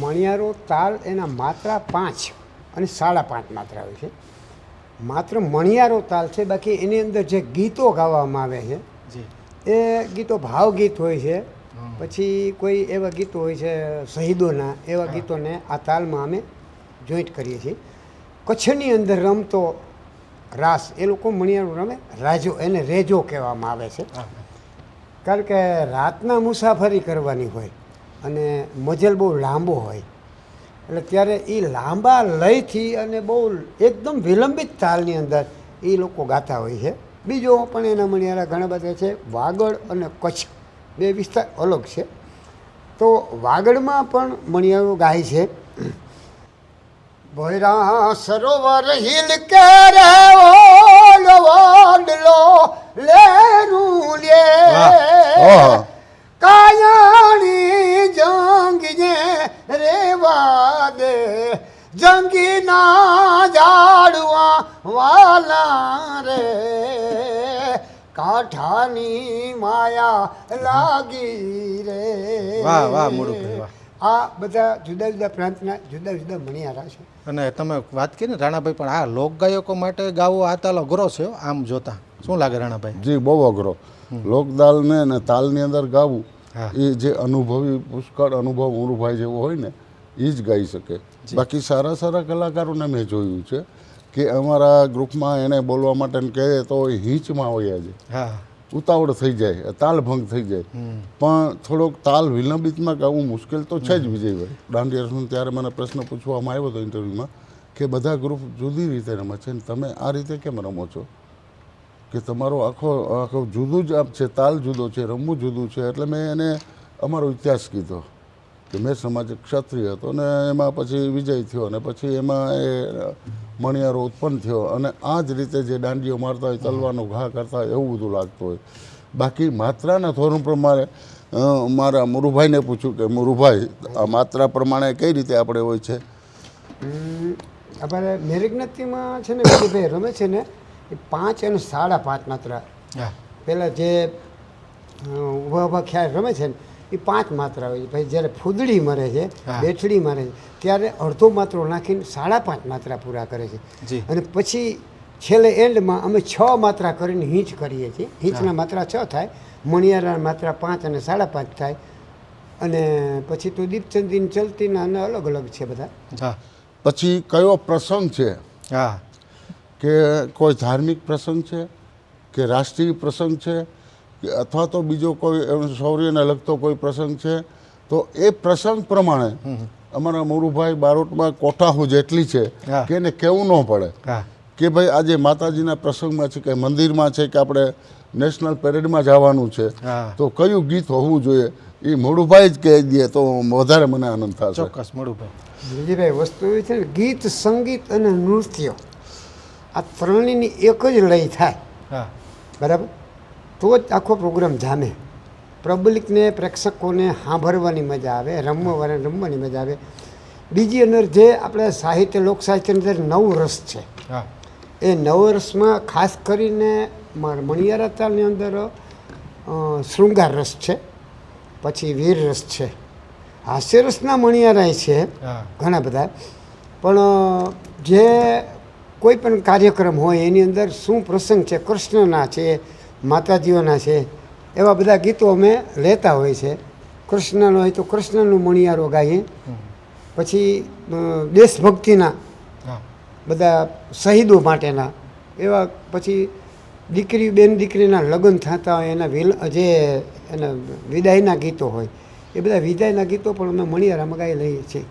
મણિયારો તાલ એના માત્રા પાંચ અને સાડા પાંચ માત્રા હોય છે. માત્ર મણિયારો તાલ છે બાકી એની અંદર જે ગીતો ગાવામાં આવે છે એ ગીતો ભાવગીત હોય છે. પછી કોઈ એવા ગીતો હોય છે શહીદોના એવા ગીતોને આ તાલમાં અમે જોઈન્ટ કરીએ છીએ. કચ્છની અંદર રમતો રાસ એ લોકો મણિયારો રમે રાજો એને રેજો કહેવામાં આવે છે. કારણ કે રાતના મુસાફરી કરવાની હોય અને મજલ બહુ લાંબો હોય. એટલે ત્યારે એ લાંબા લયથી અને બહુ એકદમ વિલંબિત તાલની અંદર એ લોકો ગાતા હોય છે. બીજો પણ એના મણિયારા ઘણા બધા છે, વાગડ અને કચ્છ. બે વિસ્તાર અલગ છે. તો વાગડમાં પણ મણિયારો ગાય છે. ભૈરા સરોવર હિલ કે રે ઓલો વાડલો લેરું લે. કાયાણી જંગીને રેવા દે. જંગીના જાડવા વાલા રે. કાંઠાની માયા લાગી રે. વાહ, વાહ, મોડું વાહ. આ બધા જુદા જુદા પ્રાંતના જુદા જુદા મણિયારા છે. અને તમે વાત કરી ને રાણાભાઈ પણ આ લોકગાયકો માટે ગાવો આ તાલ અઘરો છે આમ જોતા. શું લાગે રાણાભાઈ જી બહુ અઘરો. લોકદાલને અને તાલની અંદર ગાવું એ જે અનુભવી પુષ્કળ અનુભવ ઉરુભાઈ જેવો હોય ને એ જ ગાઈ શકે. બાકી સારા સારા કલાકારોને મેં જોયું છે કે અમારા ગ્રુપમાં એને બોલવા માટે કહે તો એ હિંચમાં હોય આજે. હા. ઉતાવળ થઈ જાય તાલ ભંગ થઈ જાય. પણ થોડોક તાલ વિલંબિતમાં ગાવું મુશ્કેલ તો છે જ વિજયભાઈ. દાંડિયા રસનું ત્યારે મને પ્રશ્ન પૂછવામાં આવ્યો હતો ઇન્ટરવ્યૂમાં કે બધા ગ્રુપ જુદી રીતે રમે છે ને તમે આ રીતે કેમ રમો છો? કે તમારો આખો આખો જુદું જ આપ છે, તાલ જુદો છે, રમવું જુદું છે, એટલે મેં એને અમારો ઇતિહાસ કીધો કે મેં સમાજ ક્ષત્રિય હતો ને એમાં પછી વિજય થયો અને પછી એમાં એ મણિયારો ઉત્પન્ન થયો અને આ જ રીતે જે દાંડીઓ મારતા હોય તલવાનો ઘા કરતા હોય, એવું બધું લાગતું હોય. બાકી માત્રાના ધોરણ પ્રમાણે મારા મુરુભાઈને પૂછ્યું કે મુરુભાઈ, આ માત્રા પ્રમાણે કઈ રીતે આપણે હોય છે? આપણે મેરિગ્નતીમાં છે ને રમે છે ને એ પાંચ અને સાડા પાંચ માત્રા. પહેલાં જે ઊભા ઊભા ખ્યાલ રમે છે ને એ પાંચ માત્રા હોય છે. પછી જ્યારે ફૂદડી મરે છે. બેઠડી મરે છે ત્યારે અડધો માત્રો નાખીને સાડા પાંચ માત્રા પૂરા કરે છે. અને પછી છેલ્લે એન્ડમાં અમે છ માત્રા કરીને હિંચ કરીએ છીએ. હિંચના માત્રા છ થાય મણિયારા માત્રા પાંચ અને સાડા પાંચ થાય. અને પછી તો દીપચંદીન ચલતીના અને અલગ અલગ છે બધા. પછી કયો પ્રસંગ છે? હા. કે કોઈ ધાર્મિક પ્રસંગ છે કે રાષ્ટ્રીય પ્રસંગ છે કે અથવા તો બીજો કોઈ શૌર્યને લગતો કોઈ પ્રસંગ છે તો એ પ્રસંગ પ્રમાણે અમારા મોરુભાઈ બારોટમાં કોઠાહુ જેટલી છે હા. કે એને કેવું ન પડે. કે ભાઈ આજે માતાજીના પ્રસંગમાં છે કે મંદિરમાં છે કે આપણે નેશનલ પેરેડમાં જવાનું છે તો કયું ગીત હોવું જોઈએ? એ મોડુભાઈ જ કહી દે તો વધારે મને આનંદ થશે. ચોક્કસ મોડુભાઈ વિજયભાઈ વસ્તુ એવી છે ગીત સંગીત અને નૃત્ય. આ ત્રણેયની એક જ લય થાય. બરાબર? તો જ આખો પ્રોગ્રામ જામે. પબ્લિકને પ્રેક્ષકોને સાંભળવાની મજા આવે રમવાને રમવાની મજા આવે. બીજી અંદર જે આપણે સાહિત્ય લોક સાહિત્યની અંદર નવ રસ છે. એ નવ રસમાં ખાસ કરીને માર મણિયારા તાલની અંદર શૃંગાર રસ છે. પછી વીર રસ છે. હાસ્યરસના મણિયારાય છે ઘણા બધા. પણ જે કોઈ પણ કાર્યક્રમ હોય એની અંદર શું પ્રસંગ છે કૃષ્ણના છે માતાજીઓના છે એવા બધા ગીતો અમે લેતા હોય છે. કૃષ્ણનો હોય તો કૃષ્ણનું મણિયારો ગાઈએ. પછી દેશભક્તિના બધા શહીદો માટેના એવા પછી દીકરી બેન દીકરીના લગ્ન થતા હોય એના વિલ જે એના વિદાયના ગીતો હોય એ બધા વિદાયના ગીતો પણ અમે મણિયારામાં ગાઈ લઈએ છીએ.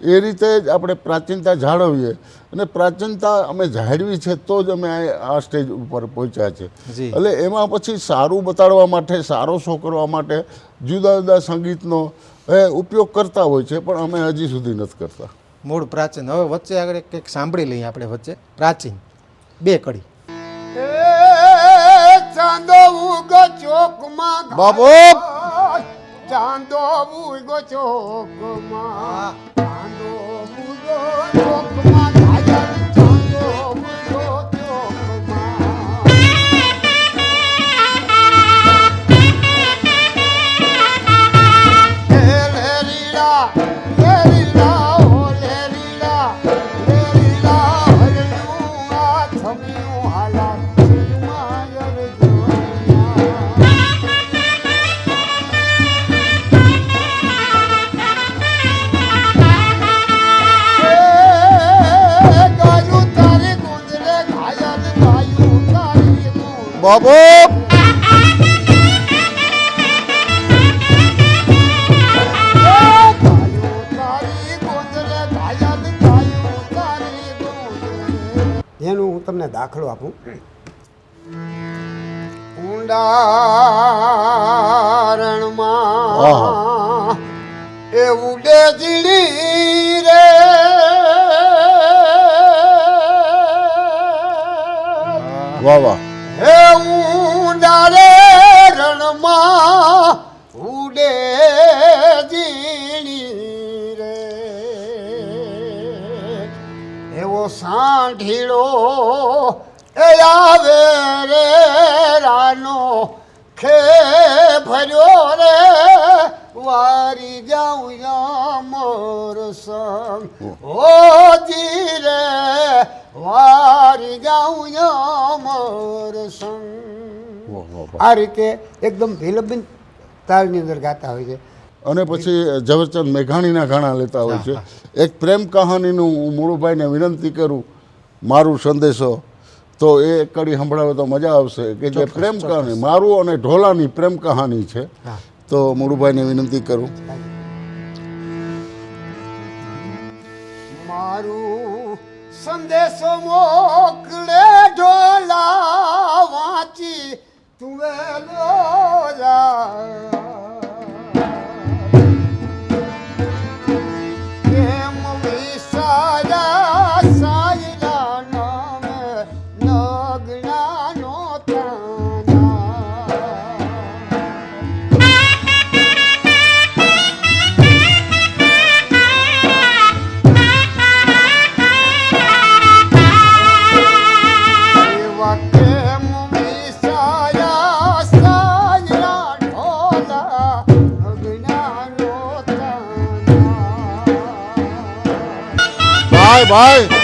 એ રીતે જ આપણે પ્રાચીનતા જાળવીએ. અને પ્રાચીનતા અમે જાળવી છે તો જ અમે આ સ્ટેજ ઉપર પહોંચ્યા છે. એટલે એમાં પછી સારું બતાડવા માટે સારો શો કરવા માટે જુદા જુદા સંગીતનો એ ઉપયોગ કરતા હોય છે પણ અમે હજી સુધી નથી કરતા. મૂળ પ્રાચીન. હવે વચ્ચે આગળ કંઈક સાંભળી લઈએ આપણે વચ્ચે. પ્રાચીન. બે કડી. ચાંદો ઉગો ચોકમાં બાબો ચાંદો ઉગો ચોકમાં બાબો એનું હું તમને દાખલો આપું. ઊંડારણમાં એ ઉડે જીણી રે. વાહ વાહ. સાંઢીડો એ આવે રે રાનો ખે ભર્યો રે વારી જાઉં મોર સંગ. ઓ જી રે વારી જાઉં મોર સંગ. આ રીતે એકદમ ભીલબિન તાલની અંદર ગાતા હોય છે. અને પછી ઝવેરચંદ મેઘાણીના ગાણા લેતા હોય છે. એક પ્રેમ કહાનીનું હું મુળુભાઈને વિનંતી કરું મારું સંદેશો તો એ કડી સંભળાવે તો મજા આવશે કે જે પ્રેમ કહાની મારું અને ઢોલાની પ્રેમ કહાની છે. તો મુળુભાઈને વિનંતી કરું. મારું સંદેશો મોકલે ઢોલા વાંચી તું ભાઈ ભાઈ